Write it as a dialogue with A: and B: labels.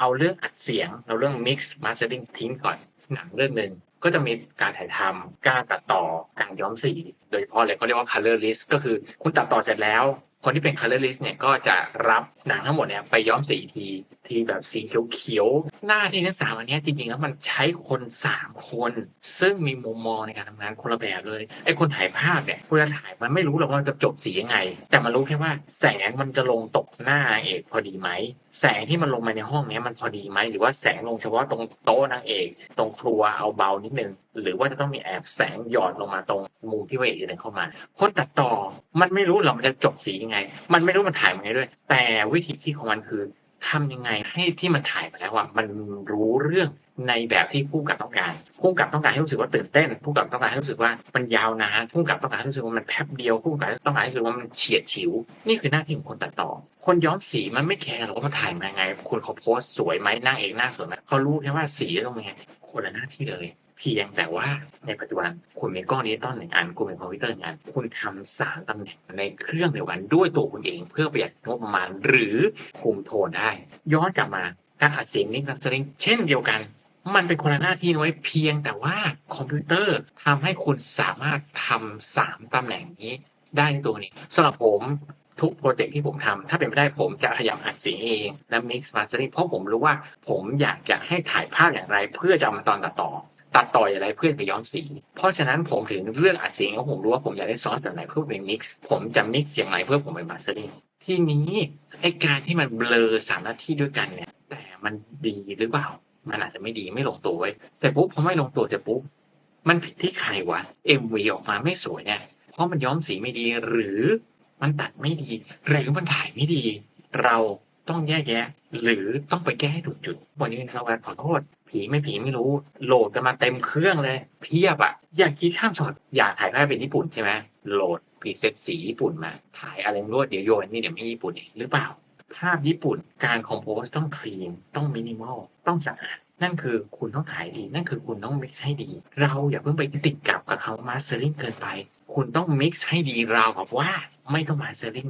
A: เอาเรื่องอัดเสียง เอาเรื่องมิกซ์มาชาร์จิ้งทิ้งก่อนหนังเรื่องหนึ่งก็จะมีการถ่ายทำการตัดต่อการย้อมสี โดยเฉพาะเลยเขาเรียกว่า color list ก็คือคุณตัดต่อเสร็จแล้ว คนที่เป็น color list เนี่ยก็จะรับหนังทั้งหมดเนี่ยไปย้อมสีทีทีแบบสีเขียวๆ หน้าที่ทั้งสามอันนี้จริงๆ แล้วมันใช้คนสามคน ซึ่งมีมุมมองในการทำงานคนละแบบเลยไอ้คนถ่ายภาพเนี่ยเวลาถ่ายมันไม่รู้หรอกว่ามันจะจบสียังไง แต่มันรู้แค่ว่าแสงมันจะลงตกหน้าเอกพอดีไหมแสงที่มันลงมาในห้องเนี้ยมันพอดีไหมหรือว่าแสงลงเฉพาะตรงโต๊ะนางเอก ตรงครัวเอาเบานิดนึงหรือว่าจะต้องมีแอบแสงหยอดลงมาตรงมุมที่พระเอกเดินเข้ามาคนตัดต่อมันไม่รู้หรอกมันจะจบสียังไง มันไม่รู้มันถ่ายมันไงด้วย แต่วิธีคิดของมันคือทำยังไงให้ที่มันถ่ายมาแล้วว่ามันรู้เรื่องในแบบที่ผู้กับต้องการผู้กับต้องการให้รู้สึกว่าตื่นเต้นผู้กับต้องการให้รู้สึกว่ามันยาวนานผู้กับต้องการให้รู้สึกว่ามันแป๊บเดียวผู้กับต้องการให้รู้สึกว่ามันเฉียดฉิว นี่คือหน้าที่ของคนตัดต่อ คนย้อมสีมันไม่แคร์หรอกว่ามันถ่ายมายังไง คุณเขาโพสสวยไหมหน้าเอกหน้าสวยไหมเขารู้แค่ว่าสีต้องเป็นไงคนละหน้าที่เลย เพียงแต่ว่าในปัจจุบันคุณมีกล้องดิจิตอลหนึ่งอัน คุณมีคอมพิวเตอร์หนึ่งอัน คุณทำสามตำแหน่งในเครื่องเดียวกันด้วยตัวคุณเองเพื่อประหยัดงบประมาณหรือคุมโทนได้ ย้อนกลับมาการอัดเสียงนิ่งคัสเตอร์เช่นเดียวกันมันเป็นคนละหน้าที่น้อยเพียงแต่ว่าคอมพิวเตอร์ทำให้คุณสามารถทำสามตำแหน่งนี้ได้ในตัวนี้สำหรับผมทุกโปรเจกต์ที่ผมทำถ้าเป็นไม่ได้ผมจะพยายามอัดเสียงเองและ mix mastering เพราะผมรู้ว่าผมอยากจะให้ถ่ายภาพอย่างไร เพื่อจะเอามาตอนตัดต่อ ตัดต่ออย่างไรเพื่อไปย้อมสี เพราะฉะนั้นผมถึงเรื่องอัดเสียงของผมรู้ว่าผมอยากได้ซอสแบบไหนเพื่อเป็นมิกซ์ผมจะมิกซ์อย่างไรเพื่อผมไปมาสเตอร์ทีนี้ไอการที่มันเบลอสามหน้าที่ด้วยกันเนี่ย แต่มันดีหรือเปล่า มันอาจจะไม่ดีไม่ลงตัวไว้เสร็จปุ๊บพอไม่ลงตัวเสร็จปุ๊บมันผิดที่ใครวะ MV ออกมาไม่สวยเนี่ยเพราะมันย้อมสีไม่ดีหรือมันตัดไม่ดีหรือมันถ่ายไม่ดี เรา ต้องแยกแยะ หรือต้องไปแก้ให้ถูกจุด วันนี้นะครับขอโทษ ผีไม่ผีไม่รู้ โหลดกันมาเต็มเครื่องเลย เพียบอะอยากคิดข้ามช็อตอยากถ่ายภาพเป็นญี่ปุ่นใช่ไหมโหลดพรีเซตสีญี่ปุ่นมา ถ่ายอะไรรู้เดี๋ยวโยนนี่เดี๋ยวไม่ญี่ปุ่นเองหรือเปล่า ภาพญี่ปุ่นการคอมโพสต้องคลีนต้องมินิมอลต้องสะอาดนั่นคือคุณต้องถ่ายดี นั่นคือคุณต้องมิกซ์ให้ดี เราอย่าเพิ่งไปติดกับกับคำมาสเตอร์ลิงเกินไป คุณต้องมิกซ์ให้ดีราวกับว่าไม่ต้องมาสเตอร์ลิง